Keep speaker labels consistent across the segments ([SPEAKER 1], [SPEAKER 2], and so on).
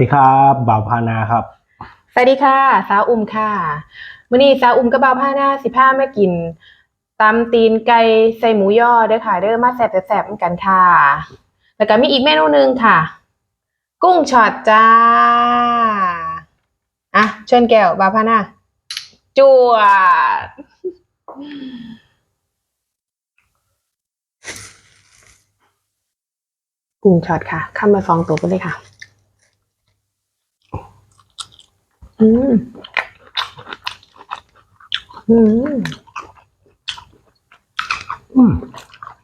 [SPEAKER 1] ดีครับบ่าวพานาครับ
[SPEAKER 2] สวัสดีค่ะ สาวอุ้มค่ะมื้อนี้สาวอุ้มกับบ่าวผ้าหน้าสิพามากินตำตีนไก่ใส่หมูย่อเด้อค่ะ เด้อมาแซ่บๆๆกันค่ะ แล้วก็มีอีกเมนูหนึงค่ะ กุ้งช็อตจ้าอะเชิญแก้วบ่าวผ้าหน้าจวดกุ้งช็อตค่ะข้ามมาสองตัวกันเลยค่ะ อืมอืม
[SPEAKER 1] อืม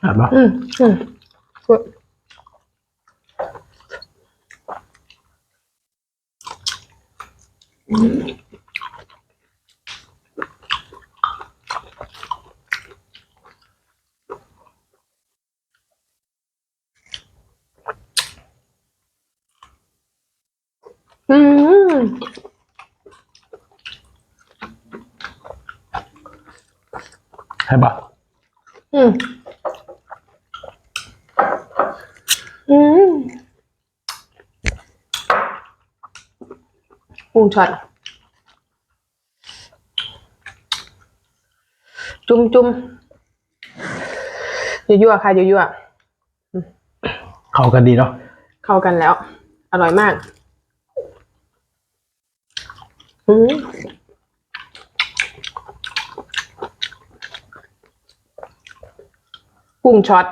[SPEAKER 1] แบบว่า
[SPEAKER 2] อืมอืมกดอืม
[SPEAKER 1] ใช่ปะ
[SPEAKER 2] อืม อืมกุ้งช็อตจุ่มจุ่มยั่วๆค่ะยั่ว
[SPEAKER 1] เข้ากันดีเนาะ
[SPEAKER 2] ๆเข้ากันแล้ว อร่อยมาก อืม กุ้งช็อต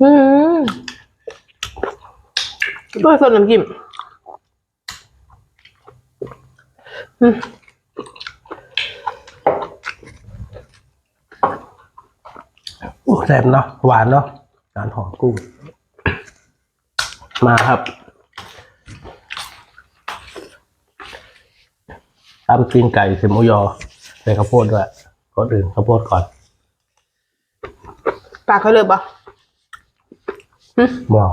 [SPEAKER 2] อืมด้วยส่วนน้ำจิ้มอืม
[SPEAKER 1] โอ้ แซ่บเนาะหวานเนาะหวานหอมกุ้ง มาครับตำตีนไก่ใส่หมูยอใส่ข้าวโพดด้วยก่อนอื่นข้าวโพดก่อน
[SPEAKER 2] ปากเขาเลยปะ
[SPEAKER 1] หม้อ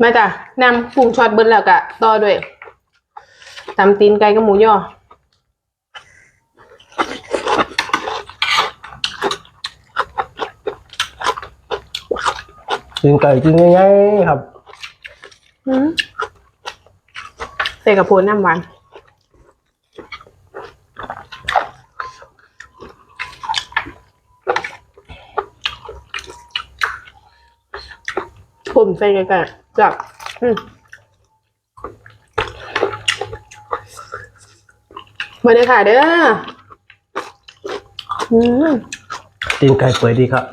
[SPEAKER 2] มาจ้ะนำกุ้งช็อตเบิ้ลแล้วกะต่อด้วยตำตีนไก่กับหมูย่อ
[SPEAKER 1] ตีนไก่กินง่ายๆครับ
[SPEAKER 2] อืมใส่กับโพนน้ำหวานผมใส่ไก่ๆจับอืมมาเลยค่ะเด้ออืม
[SPEAKER 1] ตีนไก่เปื่อยดีครับ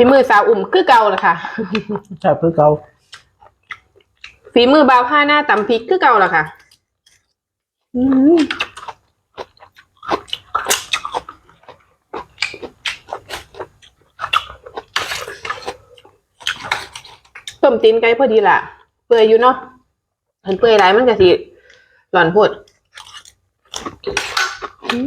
[SPEAKER 2] ฝีมือสาวอุ่มคือเก่าแหละค่ะ
[SPEAKER 1] ใช่เพื่อเกา
[SPEAKER 2] ฝีมือบาวผ้าหน้าตำพริกคือเก่าแหละค่ะอืมต้มตีนไก่พอดีล่ะ เปื่อยอยู่เนาะเห็นเปื่อยหลายมันก็สิหล่อนโพด อืม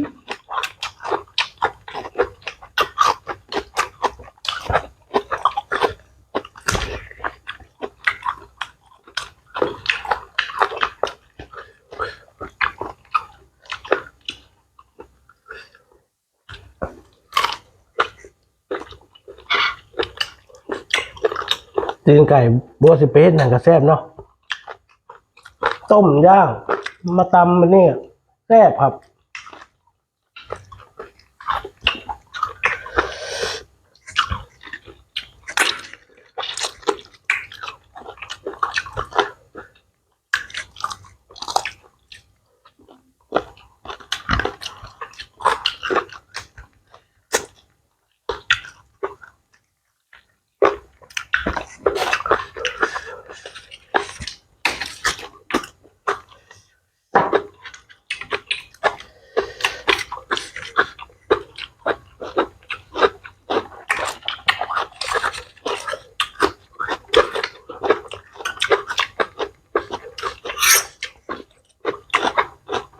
[SPEAKER 1] ตีนไก่บัวสิเปสหนังกระแซบเนาะต้มย่างมาตำมันนี่แซ่บครับ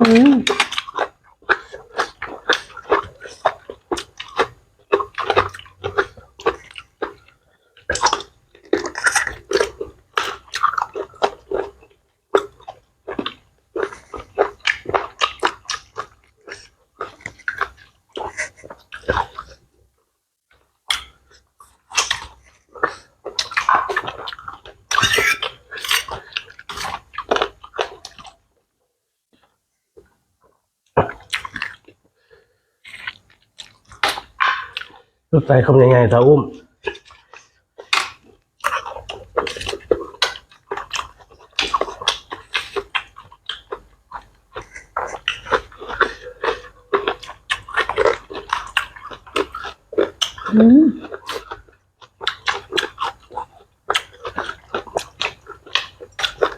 [SPEAKER 2] Hum.
[SPEAKER 1] ลูกใส่คำยังไงสาวอุ้ม
[SPEAKER 2] อืม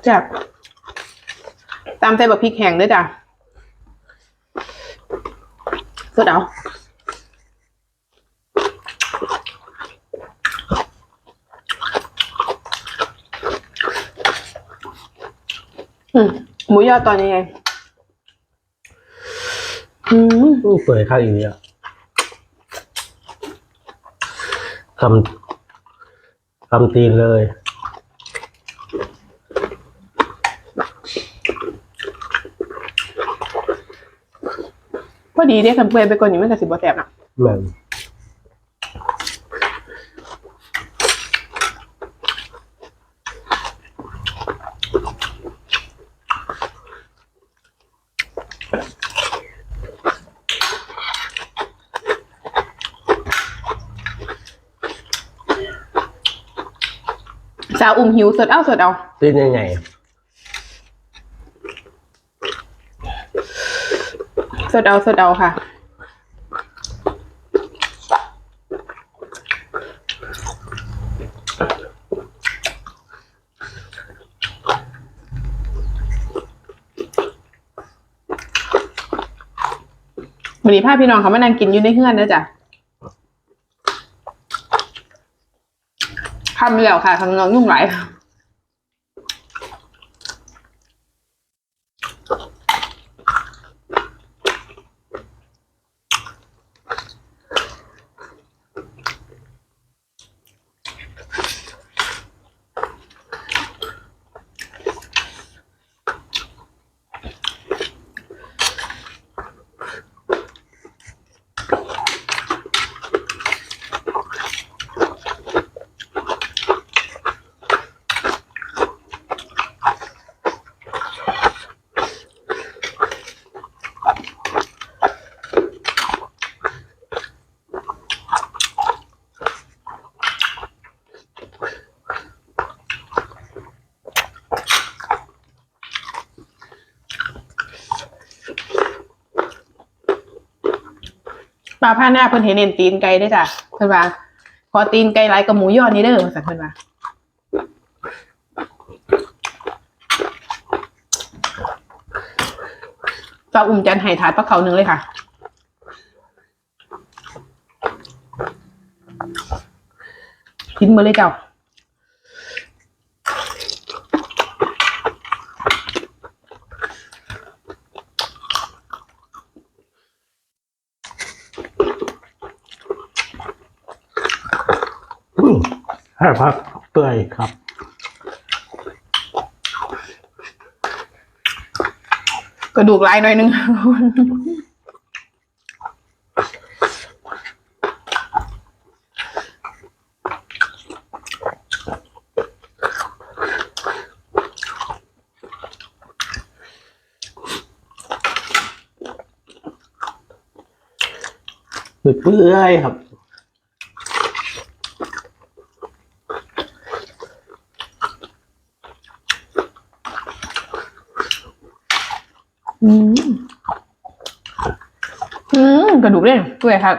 [SPEAKER 2] แซ่บตามใส่แบบพริกแห้งด้วยจ้ะสดเอา อืมหมูยอตอนนี้ไงอืม
[SPEAKER 1] อู้เปื่อยข้างอีกอะคำคำตีนเลย
[SPEAKER 2] พอดีเด้คันเปื่อยไปก่อนนี้มันก็สิบ่แซ่บนะ
[SPEAKER 1] แม่นา
[SPEAKER 2] วอุ่มหิวสดเอาสดเอา
[SPEAKER 1] ตีนยังไง
[SPEAKER 2] สดเอาสดเอาค่ะ วันนี้พาพี่น้องเขามานั่งกินอยู่ในเฮือนนะจ๊ะ ทำแล้วค่ะข้างนอกยุ่งหลาย ปลาผ้าหน้าเพิ่นเห็นเน้นตีนไก่ได้จ้ะเพิ่นว่าขอตีนไก่ลายกับหมูยอดนี่เด้อสั่งเพิ่นว่าเจ้าอุ่มจันไห่ถาดปลาเขาหนึ่งเลยค่ะกินมาเลยเจ้า
[SPEAKER 1] ให้พักเปื่อยครับ
[SPEAKER 2] กระดูกลายหน่อยหนึง
[SPEAKER 1] เปื่อยๆครับ
[SPEAKER 2] อืมอืม กระดูกเนี่ยเปื่อยครับ